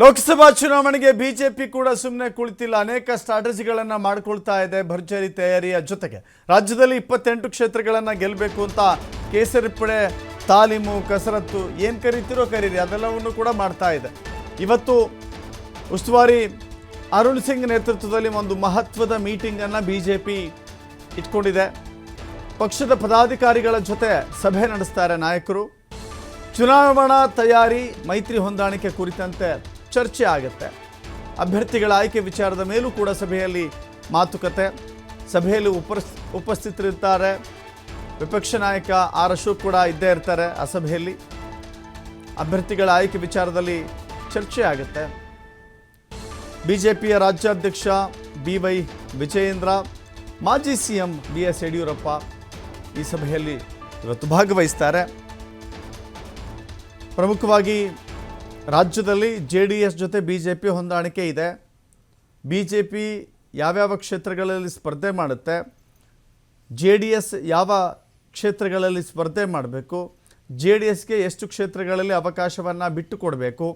ಲೋಕಸಭಾ ಚುನಾವಣೆಗೆ ಬಿಜೆಪಿ ಕೂಡ ಸುಮ್ಮನೆ ಕುಳಿತಿಲ್ಲ. ಅನೇಕ ಸ್ಟ್ರಾಟಜಿಗಳನ್ನು ಮಾಡಿಕೊಳ್ತಾ ಇದೆ ಭರ್ಜರಿ ತಯಾರಿಯ ಜೊತೆಗೆ. ರಾಜ್ಯದಲ್ಲಿ ಇಪ್ಪತ್ತೆಂಟು ಕ್ಷೇತ್ರಗಳನ್ನು ಗೆಲ್ಲಬೇಕು ಅಂತ ಕೇಸರಿ ಪಡೆ ತಾಲೀಮು, ಕಸರತ್ತು ಏನು ಕರೀತಿರೋ ಕರೀರಿ, ಅದೆಲ್ಲವನ್ನು ಕೂಡ ಮಾಡ್ತಾ ಇದೆ. ಇವತ್ತು ಉಸ್ತುವಾರಿ ಅರುಣ್ ಸಿಂಗ್ ನೇತೃತ್ವದಲ್ಲಿ ಒಂದು ಮಹತ್ವದ ಮೀಟಿಂಗನ್ನು ಬಿ ಜೆ ಇಟ್ಕೊಂಡಿದೆ. ಪಕ್ಷದ ಪದಾಧಿಕಾರಿಗಳ ಜೊತೆ ಸಭೆ ನಡೆಸ್ತಾರೆ ನಾಯಕರು. ಚುನಾವಣಾ ತಯಾರಿ ಮೈತ್ರಿ ಹೊಂದಾಣಿಕೆ ಕುರಿತಂತೆ ಚರ್ಚೆ ಆಗುತ್ತೆ. ಅಭ್ಯರ್ಥಿಗಳ ಆಯ್ಕೆ ವಿಚಾರದ ಮೇಲೂ ಕೂಡ ಸಭೆಯಲ್ಲಿ ಮಾತುಕತೆ. ಸಭೆಯಲ್ಲಿ ಉಪಸ್ ಉಪಸ್ಥಿತರಿರ್ತಾರೆ. ವಿಪಕ್ಷ ನಾಯಕ ಆರ್ ಅಶೋಕ್ ಕೂಡ ಇದ್ದೇ ಇರ್ತಾರೆ ಆ ಸಭೆಯಲ್ಲಿ ಅಭ್ಯರ್ಥಿಗಳ ಆಯ್ಕೆ ವಿಚಾರದಲ್ಲಿ ಚರ್ಚೆ ಆಗುತ್ತೆ. ಬಿಜೆಪಿಯ ರಾಜ್ಯಾಧ್ಯಕ್ಷ ಬಿ ವೈ ವಿಜಯೇಂದ್ರ, ಮಾಜಿ C M B S Yediyurappa ಈ ಸಭೆಯಲ್ಲಿ ಇವತ್ತು ಭಾಗವಹಿಸ್ತಾರೆ. ಪ್ರಮುಖವಾಗಿ ರಾಜ್ಯದಲ್ಲಿ ಜೆ ಡಿ ಎಸ್ ಜೊತೆ ಬಿ ಜೆ ಪಿ ಹೊಂದಾಣಿಕೆ ಇದೆ. ಬಿ ಜೆ ಪಿ ಯಾವ್ಯಾವ ಕ್ಷೇತ್ರಗಳಲ್ಲಿ ಸ್ಪರ್ಧೆ ಮಾಡುತ್ತೆ? ಜೆ ಡಿ ಎಸ್ ಯಾವ ಕ್ಷೇತ್ರಗಳಲ್ಲಿ ಸ್ಪರ್ಧೆ ಮಾಡಬೇಕು? ಜೆ ಡಿ ಎಸ್ಗೆ ಎಷ್ಟು ಕ್ಷೇತ್ರಗಳಲ್ಲಿ ಅವಕಾಶವನ್ನು ಬಿಟ್ಟುಕೊಡಬೇಕು?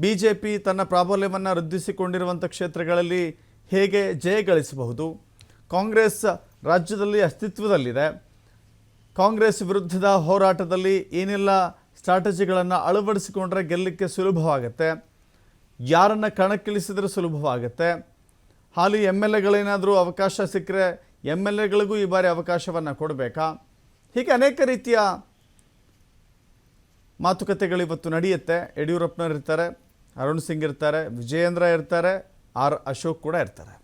ಬಿ ಜೆ ಪಿ ತನ್ನ ಪ್ರಾಬಲ್ಯವನ್ನು ವೃದ್ಧಿಸಿಕೊಂಡಿರುವಂಥ ಕ್ಷೇತ್ರಗಳಲ್ಲಿ ಹೇಗೆ ಜಯ ಗಳಿಸಬಹುದು? ಕಾಂಗ್ರೆಸ್ ರಾಜ್ಯದಲ್ಲಿ ಅಸ್ತಿತ್ವದಲ್ಲಿದೆ. ಕಾಂಗ್ರೆಸ್ ವಿರುದ್ಧದ ಹೋರಾಟದಲ್ಲಿ ಏನೆಲ್ಲ ಸ್ಟ್ರಾಟಜಿಗಳನ್ನು ಅಳವಡಿಸಿಕೊಂಡ್ರೆ ಗೆಲ್ಲಲಿಕ್ಕೆ ಸುಲಭವಾಗುತ್ತೆ. ಯಾರನ್ನು ಕಣಕ್ಕಿಳಿಸಿದ್ರೆ ಸುಲಭವಾಗುತ್ತೆ. ಹಾಲಿ ಎಂ ಎಲ್ ಎಗಳೇನಾದರೂ ಅವಕಾಶ ಸಿಕ್ಕರೆ ಎಂ ಎಲ್ ಎಗಳಿಗೂ ಈ ಬಾರಿ ಅವಕಾಶವನ್ನು ಕೊಡಬೇಕಾ? ಹೀಗೆ ಅನೇಕ ರೀತಿಯ ಮಾತುಕತೆಗಳು ಇವತ್ತು ನಡೆಯುತ್ತೆ. ಯಡಿಯೂರಪ್ಪನವರು ಇರ್ತಾರೆ, ಅರುಣ್ ಸಿಂಗ್ ಇರ್ತಾರೆ, ವಿಜಯೇಂದ್ರ ಇರ್ತಾರೆ, ಆರ್ ಅಶೋಕ್ ಕೂಡ ಇರ್ತಾರೆ.